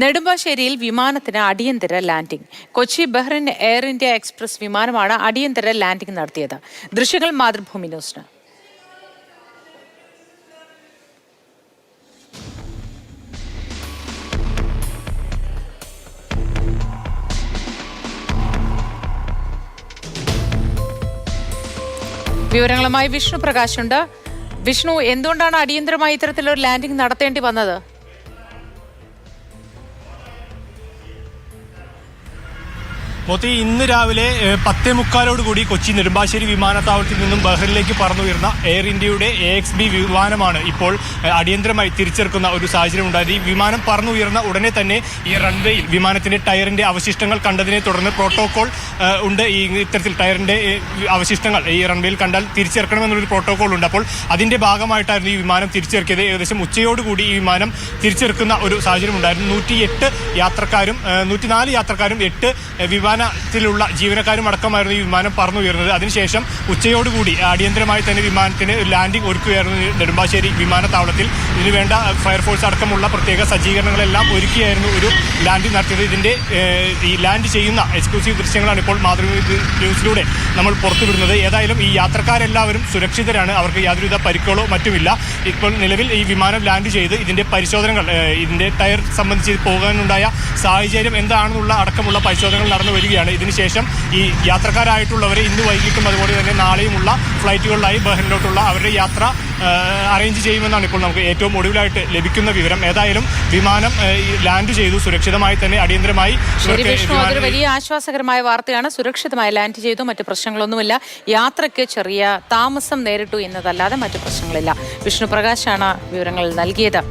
നെടുമ്പാശ്ശേരിയിൽ വിമാനത്തിന് അടിയന്തര landing. Kochi Bahrain air India express വിമാനമാണ് അടിയന്തര ലാൻഡിംഗ് നടത്തിയത്. ദൃശ്യങ്ങൾ മാതൃഭൂമി ന്യൂസിന്. വിവരങ്ങളുമായി വിഷ്ണു പ്രകാശ് ഉണ്ട് വിഷ്ണു എന്തുകൊണ്ടാണ് അടിയന്തരമായി ഇത്തരത്തിലൊരു ലാൻഡിംഗ് നടത്തേണ്ടി വന്നത്? മോത്തി ഇന്ന് രാവിലെ പത്തേ മുക്കാലോട് കൂടി കൊച്ചി നെടുമ്പാശ്ശേരി വിമാനത്താവളത്തിൽ നിന്നും ബഹ്റിനിലേക്ക് പറന്നുയർന്ന എയർ ഇന്ത്യയുടെ എ എക്സ് ബി വിമാനമാണ് ഇപ്പോൾ അടിയന്തരമായി തിരിച്ചിറക്കുന്ന ഒരു സാഹചര്യം ഉണ്ടായത്. ഈ വിമാനം പറന്നുയർന്ന ഉടനെ തന്നെ ഈ റൺവേയിൽ വിമാനത്തിന്റെ ടയറിന്റെ അവശിഷ്ടങ്ങൾ കണ്ടതിനെ തുടർന്ന് പ്രോട്ടോകോൾ ഉണ്ട് ഈ ഇത്തരത്തിൽ ടയറിന്റെ അവശിഷ്ടങ്ങൾ ഈ റൺവേയിൽ കണ്ടാൽ തിരിച്ചിറക്കണമെന്നുള്ളൊരു പ്രോട്ടോകോൾ ഉണ്ട്. അപ്പോൾ അതിന്റെ ഭാഗമായിട്ടായിരുന്നു ഈ വിമാനം തിരിച്ചിറക്കിയത്. ഏകദേശം ഉച്ചയോടുകൂടി ഈ വിമാനം തിരിച്ചിറക്കുന്ന ഒരു സാഹചര്യം ഉണ്ടായിരുന്നു. നൂറ്റിയെട്ട് യാത്രക്കാരും നൂറ്റിനാല് യാത്രക്കാരും എട്ട് വിമാനത്തിലുള്ള ജീവനക്കാരും അടക്കമായിരുന്നു ഈ വിമാനം പറന്നുയർന്നത്. അതിനുശേഷം ഉച്ചയോടുകൂടി അടിയന്തരമായി തന്നെ വിമാനത്തിന് ലാൻഡിംഗ് ഒരുക്കുകയായിരുന്നു നെടുമ്പാശ്ശേരി വിമാനത്താവളത്തിൽ. ഇതിനുവേണ്ട ഫയർഫോഴ്സ് അടക്കമുള്ള പ്രത്യേക സജ്ജീകരണങ്ങളെല്ലാം ഒരുക്കിയായിരുന്നു ഒരു ലാൻഡിംഗ് നടത്തിയത്. ഇതിന്റെ ഈ ലാൻഡ് ചെയ്യുന്ന എക്സ്ക്ലൂസീവ് ദൃശ്യങ്ങളാണ് ഇപ്പോൾ മാതൃഭൂമി ന്യൂസിലൂടെ നമ്മൾ പുറത്തുവിടുന്നത്. ഏതായാലും ഈ യാത്രക്കാരെല്ലാവരും സുരക്ഷിതരാണ്. അവർക്ക് യാതൊരുവിധ പരിക്കുകളോ മറ്റുമില്ല. ഇപ്പോൾ നിലവിൽ ഈ വിമാനം ലാൻഡ് ചെയ്ത് ഇതിന്റെ പരിശോധനകൾ ഇതിന്റെ ടയർ സംബന്ധിച്ച് പോകാനുണ്ടായ സാഹചര്യം എന്താണെന്നുള്ള അടക്കമുള്ള പരിശോധനകൾ നടന്നു വരികയാണ്. ഇതിനുശേഷം ഈ യാത്രക്കാരായിട്ടുള്ളവരെ ഇന്ന് വൈകിട്ടും അതുപോലെ തന്നെ നാളെയുമുള്ള ഫ്ലൈറ്റുകളിലായി ബഹ്റിനിലോട്ടുള്ള അവരുടെ യാത്ര അറേഞ്ച് ചെയ്യുമെന്നാണ് ഇപ്പോൾ നമുക്ക് ഏറ്റവും ഒടുവിലായിട്ട് ലഭിക്കുന്ന വിവരം. ഏതായാലും വിമാനം ലാൻഡ് ചെയ്തു. സുരക്ഷിതമായി തന്നെ അടിയന്തരമായി അതൊരു വലിയ ആശ്വാസകരമായ വാർത്തയാണ്. സുരക്ഷിതമായി ലാൻഡ് ചെയ്തു. മറ്റു പ്രശ്നങ്ങളൊന്നുമില്ല. യാത്രയ്ക്ക് ചെറിയ താമസം നേരിട്ടു എന്നതല്ലാതെ മറ്റു പ്രശ്നങ്ങളില്ല. വിഷ്ണു പ്രകാശാണ് വിവരങ്ങൾ നൽകിയത്.